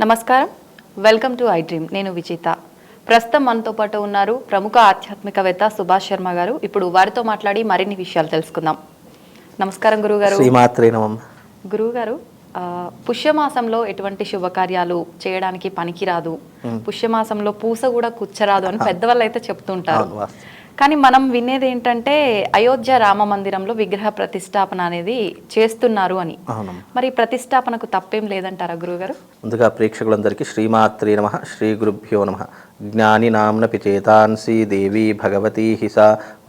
నమస్కారం. Welcome to I dream. నేను విజిత. ప్రస్తుతం మనతో పాటు ఉన్నారు ప్రముఖ ఆధ్యాత్మికవేత్త సుభాష్ శర్మ గారు. ఇప్పుడు వారితో మాట్లాడి మరిన్ని విషయాలు తెలుసుకుందాం. నమస్కారం గురుగారు. ఆ, పుష్యమాసంలో ఎటువంటి శుభకార్యాలు చేయడానికి పనికిరాదు. పుష్యమాసంలో పూస కూడా కుచ్చరాదు అని పెద్దవాళ్ళు అయితే చెప్తుంటారు. కానీ మనం వినేది ఏంటంటే అయోధ్య రామ మందిరంలో విగ్రహ ప్రతిష్టాపన అనేది చేస్తున్నారు అని. మరి ప్రతిష్టాపనకు తప్పేం లేదంటారా గురుగారు ముందుగా ప్రేక్షకులందరికీ శ్రీమాత్రే నమ శ్రీ గురుభ్యో నమ. జ్ఞాని నామ్నపి చేతాన్సి దేవి భగవతి హిస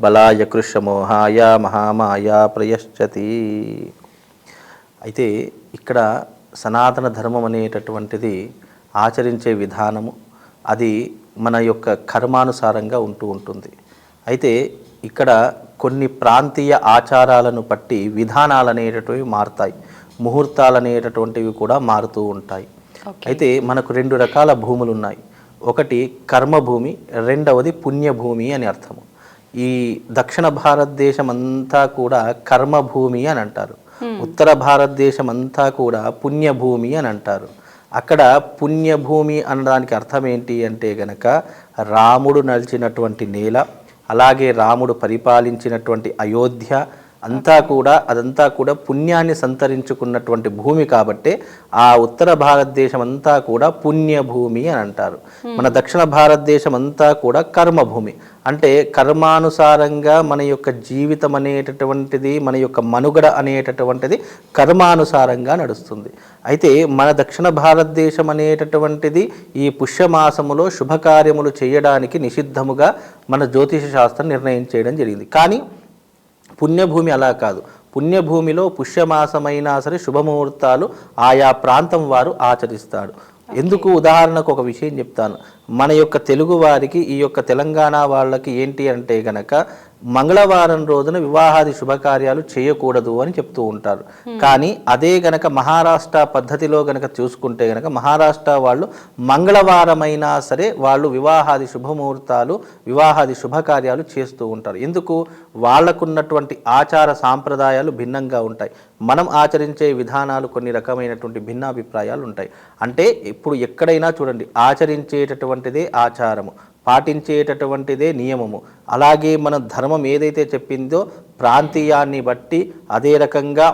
బలాయ కృష్ణమోహాయ మహామాయ ప్రయశ్చతి. అయితే ఇక్కడ సనాతన ధర్మం అనేటటువంటిది ఆచరించే విధానము అది మన యొక్క కర్మానుసారంగా ఉంటూ ఉంటుంది. అయితే ఇక్కడ కొన్ని ప్రాంతీయ ఆచారాలను బట్టి విధానాలు అనేటటువంటివి మారుతాయి. ముహూర్తాలు అనేటటువంటివి కూడా మారుతూ ఉంటాయి. అయితే మనకు రెండు రకాల భూములు ఉన్నాయి ఒకటి కర్మభూమి రెండవది పుణ్యభూమి అని అర్థము. ఈ దక్షిణ భారతదేశం అంతా కూడా కర్మభూమి అని అంటారు. ఉత్తర భారతదేశం అంతా కూడా పుణ్యభూమి అని అంటారు. అక్కడ పుణ్యభూమి అనడానికి అర్థం ఏంటి అంటే గనక రాముడు నడిచినటువంటి నేల అలాగే రాముడు పరిపాలించినటువంటి అయోధ్య అంతా కూడా అదంతా కూడా పుణ్యాన్ని సంతరించుకున్నటువంటి భూమి కాబట్టే ఆ ఉత్తర భారతదేశం అంతా కూడా పుణ్యభూమి అని అంటారు. మన దక్షిణ భారతదేశం అంతా కూడా కర్మభూమి. అంటే కర్మానుసారంగా మన యొక్క జీవితం అనేటటువంటిది మన యొక్క మనుగడ అనేటటువంటిది కర్మానుసారంగా నడుస్తుంది. అయితే మన దక్షిణ భారతదేశం అనేటటువంటిది ఈ పుష్యమాసములో శుభకార్యములు చేయడానికి నిషిద్ధముగా మన జ్యోతిష శాస్త్రం నిర్ణయం చేయడం జరిగింది. కానీ పుణ్యభూమి అలా కాదు. పుణ్యభూమిలో పుష్యమాసమైనా సరే శుభముహూర్తాలు ఆయా ప్రాంతం వారు ఆచరిస్తాడు ఎందుకు? ఉదాహరణకు ఒక విషయం చెప్తాను. మన యొక్క తెలుగు వారికి ఈ యొక్క తెలంగాణ వాళ్ళకి ఏంటి అంటే గనక మంగళవారం రోజున వివాహాది శుభకార్యాలు చేయకూడదు అని చెప్తూ ఉంటారు. కానీ అదే గనక మహారాష్ట్ర పద్ధతిలో గనక చూసుకుంటే గనక మహారాష్ట్ర వాళ్ళు మంగళవారమైనా సరే వాళ్ళు వివాహాది శుభముహూర్తాలు వివాహాది శుభకార్యాలు చేస్తూ ఉంటారు. ఎందుకు? వాళ్ళకున్నటువంటి ఆచార సాంప్రదాయాలు భిన్నంగా ఉంటాయి. మనం ఆచరించే విధానాలు కొన్ని రకమైనటువంటి భిన్నాభిప్రాయాలు ఉంటాయి. అంటే ఇప్పుడు ఎక్కడైనా చూడండి ఆచరించేటటువంటిదే ఆచారము. పాటించేటటువంటిదే నియమము. అలాగే మన ధర్మం ఏదైతే చెప్పిందో ప్రాంతీయాన్ని బట్టి అదే రకంగా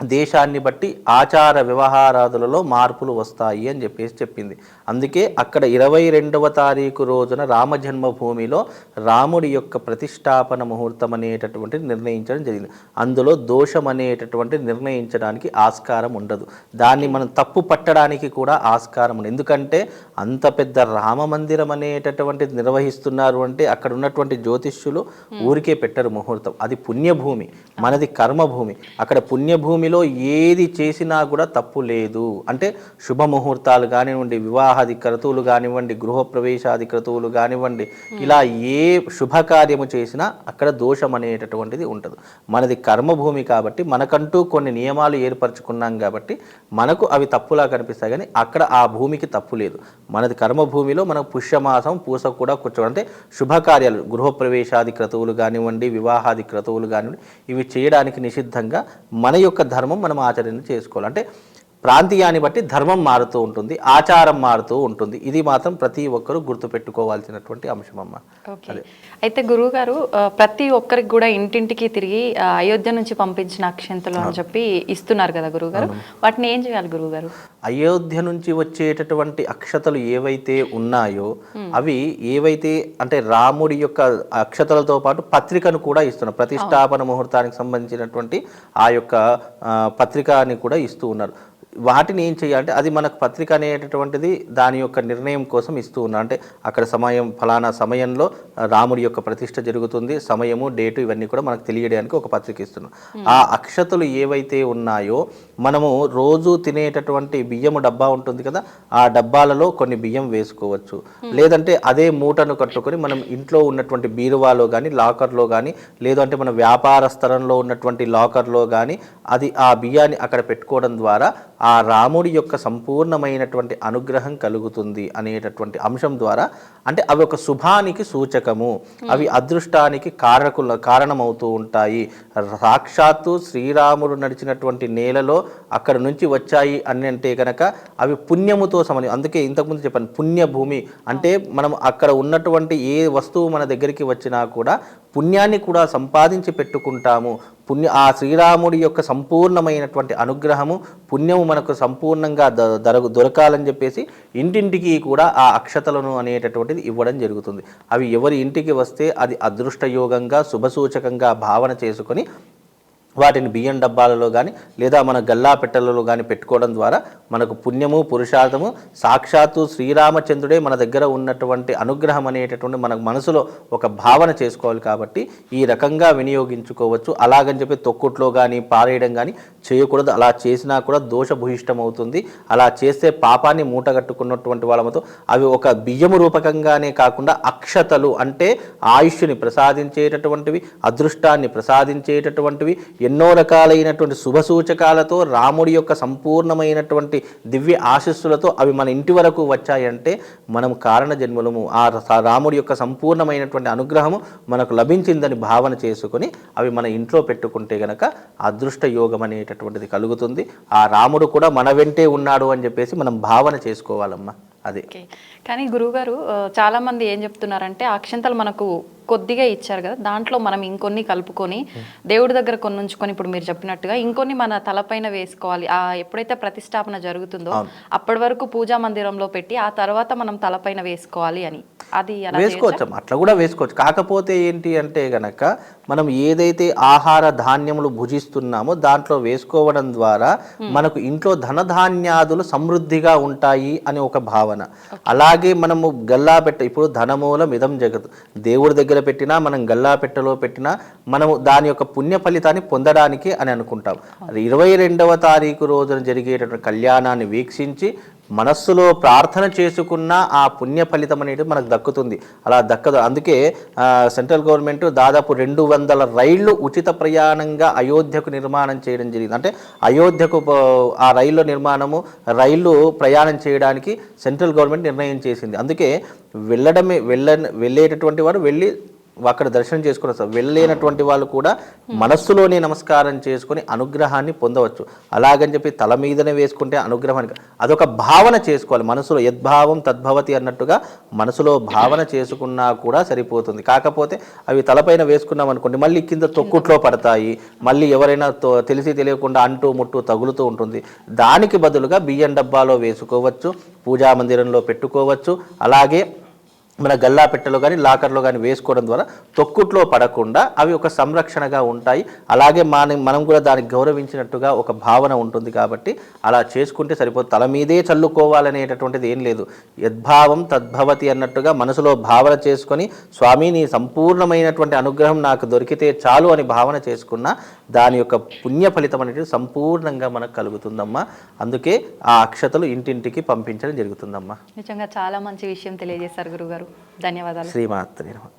దేశాన్ని బట్టి ఆచార వ్యవహారాదులలో మార్పులు వస్తాయి అని చెప్పేసి చెప్పింది. అందుకే అక్కడ ఇరవై రెండవ తారీఖు రోజున రామ జన్మభూమిలో రాముడి యొక్క ప్రతిష్టాపన ముహూర్తం అనేటటువంటిది నిర్ణయించడం జరిగింది. అందులో దోషం అనేటటువంటి నిర్ణయించడానికి ఆస్కారం ఉండదు. దాన్ని మనం తప్పు పట్టడానికి కూడా ఆస్కారం ఉంది ఎందుకంటే అంత పెద్ద రామ మందిరం అనేటటువంటిది నిర్వహిస్తున్నారు అంటే అక్కడ ఉన్నటువంటి జ్యోతిష్యులు ఊరికే పెట్టరు ముహూర్తం. అది పుణ్యభూమి. మనది కర్మభూమి. అక్కడ పుణ్యభూమిలో ఏది చేసినా కూడా తప్పు లేదు. అంటే శుభ ముహూర్తాలు కానివ్వండి వివాహాది క్రతువులు కానివ్వండి గృహప్రవేశాది క్రతువులు కానివ్వండి ఇలా ఏ శుభకార్యము చేసినా అక్కడ దోషం అనేటటువంటిది ఉంటుంది. మనది కర్మభూమి కాబట్టి మనకంటూ కొన్ని నియమాలు ఏర్పరచుకున్నాం కాబట్టి మనకు అవి తప్పులా కనిపిస్తాయి కానీ అక్కడ ఆ భూమికి తప్పు లేదు. మనది కర్మభూమిలో మనకు పుష్యమాసం పూస కూడా కూర్చోవడం. అంటే శుభకార్యాలు గృహప్రవేశాది క్రతువులు కానివ్వండి వివాహాది క్రతువులు కానివ్వండి ఇవి చేయడానికి నిషిద్ధంగా మన యొక్క ధర్మం మనం ఆచరణ చేసుకోవాలి. అంటే ప్రాంతీయాన్ని బట్టి ధర్మం మారుతూ ఉంటుంది ఆచారం మారుతూ ఉంటుంది. ఇది మాత్రం ప్రతి ఒక్కరూ గుర్తుపెట్టుకోవాల్సినటువంటి అంశం అమ్మ. అయితే గురువు గారు ప్రతి ఒక్కరికి కూడా ఇంటింటికి తిరిగి అయోధ్య నుంచి పంపించిన అక్షంతలు అని చెప్పి ఇస్తున్నారు కదా గురువు గారు వాటిని ఏం చేయాలి గురువు గారు అయోధ్య నుంచి వచ్చేటటువంటి అక్షతలు ఏవైతే ఉన్నాయో అవి ఏవైతే అంటే రాముడి యొక్క అక్షతలతో పాటు పత్రికను కూడా ఇస్తున్నారు. ప్రతిష్టాపన ముహూర్తానికి సంబంధించినటువంటి ఆ యొక్క పత్రికని కూడా ఇస్తూ ఉన్నారు. వాటిని ఏం చేయాలంటే అది మనకు పత్రిక అనేటటువంటిది దాని యొక్క నిర్ణయం కోసం ఇస్తూ ఉన్నారు అంటే అక్కడ సమయం ఫలానా సమయంలో రాముడి యొక్క ప్రతిష్ట జరుగుతుంది. సమయము డేటు ఇవన్నీ కూడా మనకు తెలియడానికి ఒక పత్రిక ఇస్తున్నాం. ఆ అక్షతలు ఏవైతే ఉన్నాయో మనము రోజు తినేటటువంటి బియ్యము డబ్బా ఉంటుంది కదా ఆ డబ్బాలలో కొన్ని బియ్యం వేసుకోవచ్చు. లేదంటే అదే మూటను కట్టుకొని మనం ఇంట్లో ఉన్నటువంటి బీరువాలో కానీ లాకర్లో కానీ లేదంటే మన వ్యాపార స్థలంలో ఉన్నటువంటి లాకర్లో కానీ అది ఆ బియ్యాన్ని అక్కడ పెట్టుకోవడం ద్వారా ఆ రాముడి యొక్క సంపూర్ణమైనటువంటి అనుగ్రహం కలుగుతుంది అనేటటువంటి అంశం ద్వారా అంటే అవి ఒక శుభానికి సూచకము. అవి అదృష్టానికి కారకుల కారణమవుతూ ఉంటాయి. సాక్షాత్తు శ్రీరాముడు నడిచినటువంటి నేలలో అక్కడ నుంచి వచ్చాయి అని అంటే కనుక అవి పుణ్యముతో సంబంధం అందుకే ఇంతకుముందు చెప్పాను పుణ్య భూమి అంటే మనం అక్కడ ఉన్నటువంటి ఏ వస్తువు మన దగ్గరికి వచ్చినా కూడా పుణ్యాన్ని కూడా సంపాదించి పెట్టుకుంటాము. పుణ్య ఆ శ్రీరాముడి యొక్క సంపూర్ణమైనటువంటి అనుగ్రహము పుణ్యము మనకు సంపూర్ణంగా ద- దొరకాలని చెప్పేసి ఇంటింటికి కూడా ఆ అక్షతలను అనేటటువంటిది ఇవ్వడం జరుగుతుంది. అవి ఎవరి ఇంటికి వస్తే అది అదృష్టయోగంగా శుభసూచకంగా భావన చేసుకొని వాటిని బియ్యం డబ్బాలలో కానీ లేదా మన గల్లా పెట్టెలలో కానీ పెట్టుకోవడం ద్వారా మనకు పుణ్యము పురుషార్థము సాక్షాత్తు శ్రీరామచంద్రుడే మన దగ్గర ఉన్నటువంటి అనుగ్రహం అనేటటువంటి మన మనసులో ఒక భావన చేసుకోవాలి కాబట్టి ఈ రకంగా వినియోగించుకోవచ్చు. అలాగని చెప్పి తొక్కుట్లో కానీ పారేయడం కానీ చేయకూడదు. అలా చేసినా కూడా దోషభూయిష్టం అవుతుంది అలా చేస్తే పాపాన్ని మూటగట్టుకున్నటువంటి వాళ్ళతో అవి ఒక బియ్యము రూపకంగానే కాకుండా అక్షతలు అంటే ఆయుష్ని ప్రసాదించేటటువంటివి అదృష్టాన్ని ప్రసాదించేటటువంటివి ఎన్నో రకాలైనటువంటి శుభ సూచకాలతో రాముడి యొక్క సంపూర్ణమైనటువంటి దివ్య ఆశస్సులతో అవి మన ఇంటి వరకు వచ్చాయంటే మనం కారణ జన్మలము. ఆ ర- రాముడి యొక్క సంపూర్ణమైనటువంటి అనుగ్రహము మనకు లభించిందని భావన చేసుకొని అవి మన ఇంట్లో పెట్టుకుంటే గనక అదృష్ట యోగం అనేటటువంటిది కలుగుతుంది. ఆ రాముడు కూడా మన వెంటే ఉన్నాడు అని చెప్పేసి మనం భావన చేసుకోవాలమ్మా. అది. కానీ గురువుగారు చాలా మంది ఏం చెప్తున్నారంటే అక్షంతలు మనకు కొద్దిగా ఇచ్చారు కదా దాంట్లో మనం ఇంకొన్ని కలుపుకొని దేవుడి దగ్గర కొన్ని ఉంచుకొని ఇప్పుడు మీరు చెప్పినట్టుగా ఇంకొన్ని మన తలపైన వేసుకోవాలి. ఆ ఎప్పుడైతే ప్రతిష్టాపన జరుగుతుందో అప్పటి వరకు పూజా మందిరంలో పెట్టి ఆ తర్వాత మనం తలపైన వేసుకోవాలి అని. అది వేసుకోవచ్చు అట్లా కూడా వేసుకోవచ్చు. కాకపోతే ఏంటి అంటే గనక మనం ఏదైతే ఆహార ధాన్యములు భుజిస్తున్నామో దాంట్లో వేసుకోవడం ద్వారా మనకు ఇంట్లో ధనధాన్యాదులు సమృద్ధిగా ఉంటాయి అని ఒక భావన. అలాగే మనము గల్లా పెట్ట ఇప్పుడు ధనమూలం ఇదం జగత్. దేవుడి దగ్గర పెట్టినా మనం గల్లా పెట్టెలో పెట్టినా మనము దాని యొక్క పుణ్య ఫలితాన్ని పొందడానికి అని అనుకుంటాం. ఇరవై రెండవ తారీఖు రోజున జరిగేటటువంటి కళ్యాణాన్ని వీక్షించి మనస్సులో ప్రార్థన చేసుకున్న ఆ పుణ్య ఫలితం అనేది మనకు దక్కుతుంది. అలా దక్కదు. అందుకే సెంట్రల్ గవర్నమెంట్ దాదాపు రెండు వందల రైళ్ళు ఉచిత ప్రయాణంగా అయోధ్యకు నిర్మాణం చేయడం జరిగింది. అంటే అయోధ్యకు ఆ రైళ్ళ నిర్మాణము రైళ్ళు ప్రయాణం చేయడానికి సెంట్రల్ గవర్నమెంట్ నిర్ణయం చేసింది. అందుకే వెళ్ళడమే వెళ్ళ వెళ్ళేటటువంటి వారు వెళ్ళి అక్కడ దర్శనం చేసుకుని వెళ్ళలేనటువంటి వాళ్ళు కూడా మనస్సులోనే నమస్కారం చేసుకొని అనుగ్రహాన్ని పొందవచ్చు. అలాగని చెప్పి తల మీదనే వేసుకుంటే అనుగ్రహానికి అదొక భావన చేసుకోవాలి. మనసులో యద్భావం తద్భవతి అన్నట్టుగా మనసులో భావన చేసుకున్నా కూడా సరిపోతుంది. కాకపోతే అవి తలపైన వేసుకున్నాం అనుకోండి మళ్ళీ కింద తొక్కుట్లో పడతాయి. మళ్ళీ ఎవరైనా తో- తెలిసి తెలియకుండా అంటూ ముట్టు తగులుతూ ఉంటుంది. దానికి బదులుగా బియ్యం డబ్బాలో వేసుకోవచ్చు పూజా మందిరంలో పెట్టుకోవచ్చు. అలాగే మన గల్లా పెట్టెలో కానీ లాకర్లో కానీ వేసుకోవడం ద్వారా తొక్కుట్లో పడకుండా అవి ఒక సంరక్షణగా ఉంటాయి. అలాగే మన మనం కూడా దానికి గౌరవించినట్టుగా ఒక భావన ఉంటుంది కాబట్టి అలా చేసుకుంటే సరిపోతుంది తల మీదే చల్లుకోవాలనేటటువంటిది ఏం లేదు. యద్భావం తద్భవతి అన్నట్టుగా మనసులో భావన చేసుకొని స్వామి నీ సంపూర్ణమైనటువంటి అనుగ్రహం నాకు దొరికితే చాలు అని భావన చేసుకున్న దాని యొక్క పుణ్య ఫలితం అనేది సంపూర్ణంగా మనకు కలుగుతుందమ్మా. అందుకే ఆ అక్షతలు ఇంటింటికి పంపించడం జరుగుతుందమ్మా. నిజంగా చాలా మంచి విషయం తెలియజేశారు గురుగారు. ధన్యవాదాలు. శ్రీమాత్రి నమః.